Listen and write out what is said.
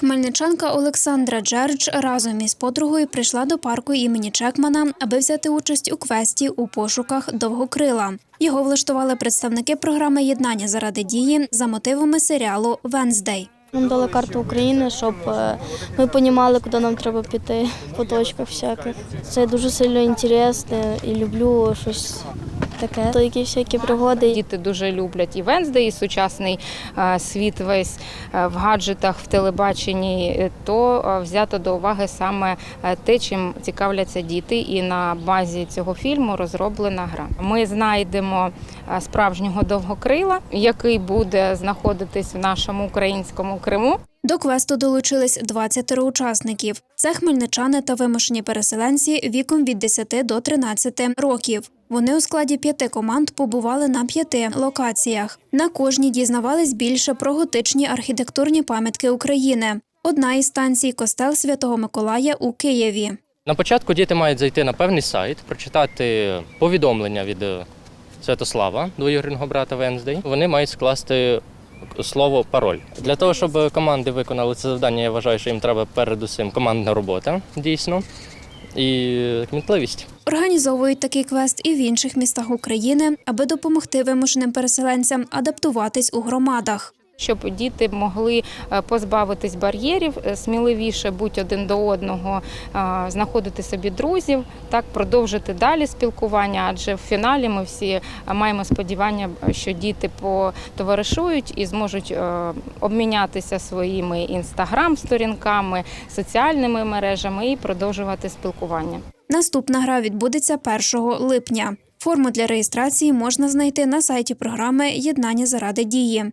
Хмельничанка Олександра Джердж разом із подругою прийшла до парку імені Чекмана, аби взяти участь у квесті у пошуках довгокрила. Його влаштували представники програми Єднання заради дії за мотивами серіалу Венздей. Нам дали карту України, щоб е, ми розуміли, куди нам треба піти по точках всяких. Це дуже сильно інтересно і люблю щось таке. То які всякі пригоди. Діти дуже люблять і Венздей, і сучасний е, світ весь е, в гаджетах, в телебаченні. е, То взято до уваги саме те, чим цікавляться діти, і на базі цього фільму розроблена гра. Ми знайдемо справжнього довгокрила, який буде знаходитись в нашому українському Криму. До квесту долучились 20 учасників. Це хмельничани та вимушені переселенці віком від 10 до 13 років. Вони у складі п'яти команд побували на п'яти локаціях. На кожній дізнавались більше про готичні архітектурні пам'ятки України. Одна із станцій костел Святого Миколая у Києві. На початку діти мають зайти на певний сайт, прочитати повідомлення від Святослава, двоюрідного брата Венздей. Вони мають скласти слово пароль. Для того, щоб команди виконали це завдання, я вважаю, що їм треба передусім командна робота, дійсно, і кмітливість. Організовують такий квест і в інших містах України, аби допомогти вимушеним переселенцям адаптуватись у громадах. Щоб діти могли е, позбавитись бар'єрів, е, сміливіше бути один до одного, е, знаходити собі друзів, так продовжити далі спілкування. Адже в фіналі ми всі маємо сподівання, що діти потоваришують і зможуть обмінятися своїми інстаграм-сторінками, соціальними мережами і продовжувати спілкування. Наступна гра відбудеться 1 липня. Форму для реєстрації можна знайти на сайті програми Єднання заради дії.